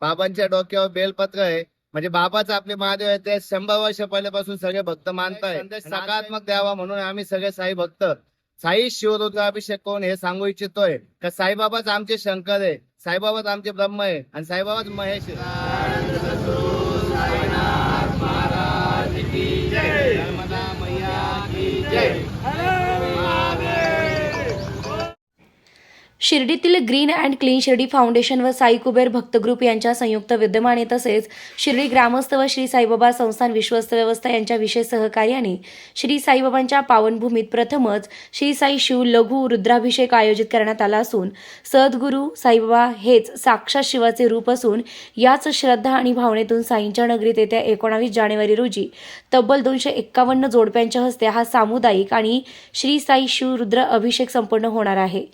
बाबांच्या डोक्यावर बेलपत्र आहे. म्हणजे बाबाच आपले महादेव आहे ते शंभर वर्ष पहिल्यापासून सगळे भक्त मानताय. सकारात्मक द्यावा म्हणून आम्ही सगळे साई भक्त. साई शिवरुद्राभिषेक कोण हे सांगू इच्छितोय. का साईबाबाच आमचे शंकर आहे. साईबाबाच आमचे ब्रह्म आहे. आणि साईबाबाच महेश आहे. शिर्डीतील green and clean Shirdi foundation व साई कुबेर भक्त ग्रुप यांच्या संयुक्त विद्यमाने तसेच शिर्डी ग्रामस्थ व श्री साईबाबा संस्थान विश्वस्त व्यवस्था यांच्या विशेष सहकार्याने श्री साईबाबांच्या पावनभूमीत प्रथमच श्री साई शिव लघु रुद्राभिषेक आयोजित करण्यात आला असून सद्गुरू साईबाबा हेच साक्षात शिवाचे रूप असून याच श्रद्धा आणि भावनेतून साईंच्या नगरीत येत्या एकोणावीस जानेवारी रोजी तब्बल दोनशे एक्कावन्न जोडप्यांच्या हस्ते हा सामुदायिक आणि श्री साई शिव रुद्र अभिषेक संपन्न होणार आहे.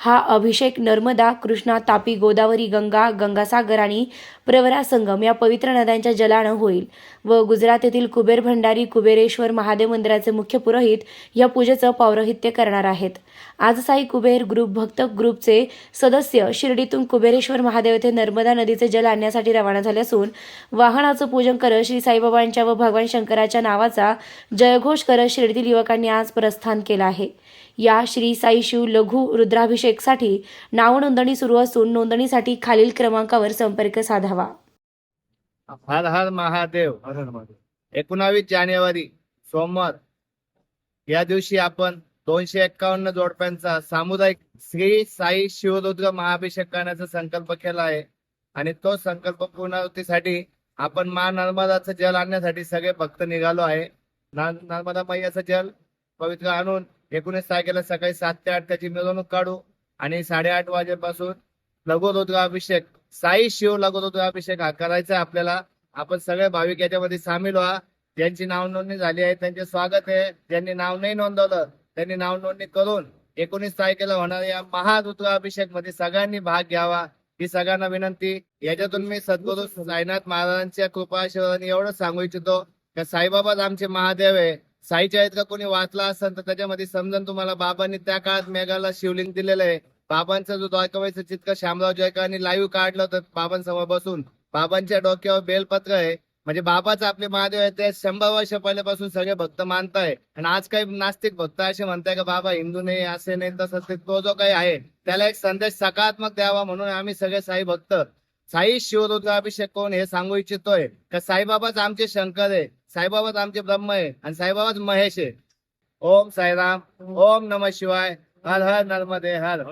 हा अभिषेक नर्मदा कृष्णा तापी गोदावरी गंगा गंगासागर आणि प्रवरा संगम या पवित्र नद्यांच्या जलानं होईल. व गुजरात येथील कुबेर भंडारी कुबेरेश्वर महादेव मंदिराचे मुख्य पुरोहित या पूजेचं पौरोहित्य करणार आहेत. आज साई कुबेर ग्रुप भक्त ग्रुपचे सदस्य शिर्डीतून कुबेरेश्वर महादेव येथे नर्मदा नदीचे जल आणण्यासाठी रवाना झाले असून वाहनाचं पूजन करत श्री साईबाबांच्या व भगवान शंकराच्या नावाचा जयघोष करत शिर्डीतील युवकांनी आज प्रस्थान केलं आहे. या श्री साई शिव लघु रुद्राभिषेक नाव नोंदणी सुरू असून नोंदणीसाठी खालील क्रमांकावर संपर्क साधावा. हर हर महादेव एकोणावीस जानेवारी सोमवार. या दिवशी आपण दोनशे एक्कावन्न जोडप्यांचा सामुदायिक श्री साई शिवरुद्र महाभिषेक करण्याचा संकल्प केला आहे. आणि तो संकल्प पूर्णावृत्तीसाठी आपण मा नर्मदाचं जल आणण्यासाठी सगळे भक्त निघालो आहे. नर्मदा मैयाचं जल पवित्र आणून एकोणीस तारखेला सकाळी सात ते आठ त्याची मिरवणूक काढू. आणि साडेआठ वाजेपासून लघुरुद्राभिषेक साई शिव लघुरुद्राभिषेक हा करायचा आपल्याला. आपण सगळे भाविक याच्यामध्ये सामील व्हा. ज्यांची नाव नोंदणी झाली आहे त्यांचे स्वागत आहे. ज्यांनी नाव नाही नोंदवलं त्यांनी नाव नोंदणी करून एकोणीस तारखेला होणाऱ्या या महारुद्राभिषेकमध्ये सगळ्यांनी भाग घ्यावा. ही सगळ्यांना विनंती. याच्यातून मी सद्गुरू साईनाथ महाराजांच्या कृपा एवढं सांगू इच्छितो. का साईबाबाच आमचे महादेव आहे. साई का? कोणी वाचला असेल तर त्याच्यामध्ये समजून तुम्हाला बाबांनी त्या काळात मेघाला शिवलिंग दिलेलं आहे. बाबांचा जो द्वारकाबाईचं चित्र श्यामराव जयकरांनी लाईव्ह काढलं होतं बाबांसमोर बसून. बाबांच्या डोक्यावर बेलपत्र आहे. म्हणजे बाबाच आपले महादेव आहे ते शंभर वर्ष पहिल्यापासून सगळे भक्त मानताय. आणि आज काही नास्तिक भक्त असे म्हणताय का बाबा हिंदू नाही असे नाही तसं तो जो काही आहे त्याला एक संदेश सकारात्मक द्यावा म्हणून आम्ही सगळे साई भक्त. साई शिवरुद्राभिषेक कोण हे सांगू इच्छितोय. का साईबाबाच आमचे शंकर आहे. साईबाबाच आमचे ब्रह्म आहे आणि साईबाबाच महेश आहे. ओम साईराम ओम नम शिवाय. हर हर नर्मदे हर